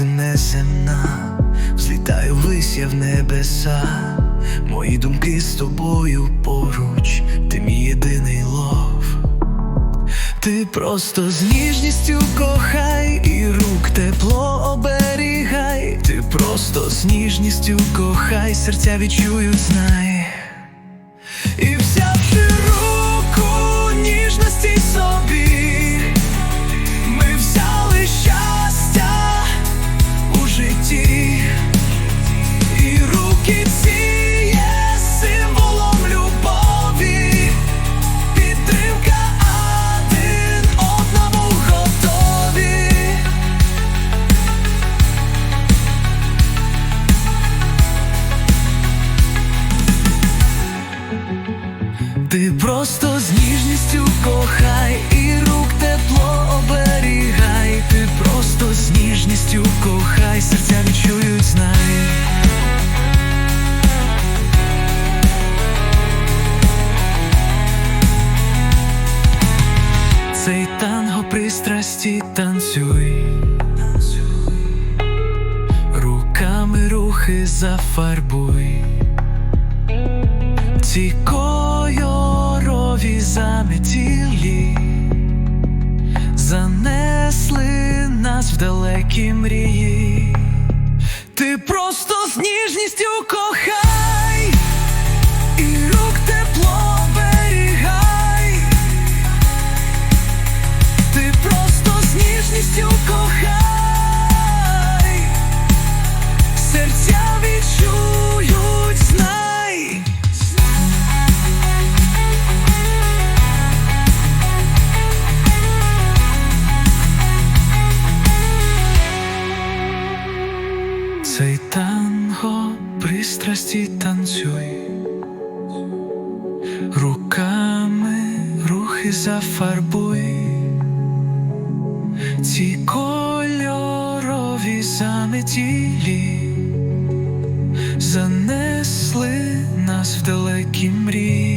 ти несемна, взлітаю ввись я в небеса, мої думки з тобою поруч, ти мій єдиний лов, ти просто з ніжністю кохай, і рук тепло оберігай, ти просто з ніжністю кохай, серця відчують, знай. Ти просто з ніжністю кохай і рук тепло оберігай. Ти просто з ніжністю кохай, серця відчують, знай. Цей танго пристрасті танцюй. Руками рухи зафарбуй. Ці кольорові заметілі занесли нас в далекі мрії. Ти просто з ніжністю кохай, пристрасті танцюй, руками рухи зафарбуй, ці кольорові заметілі занесли нас в далекі мрії.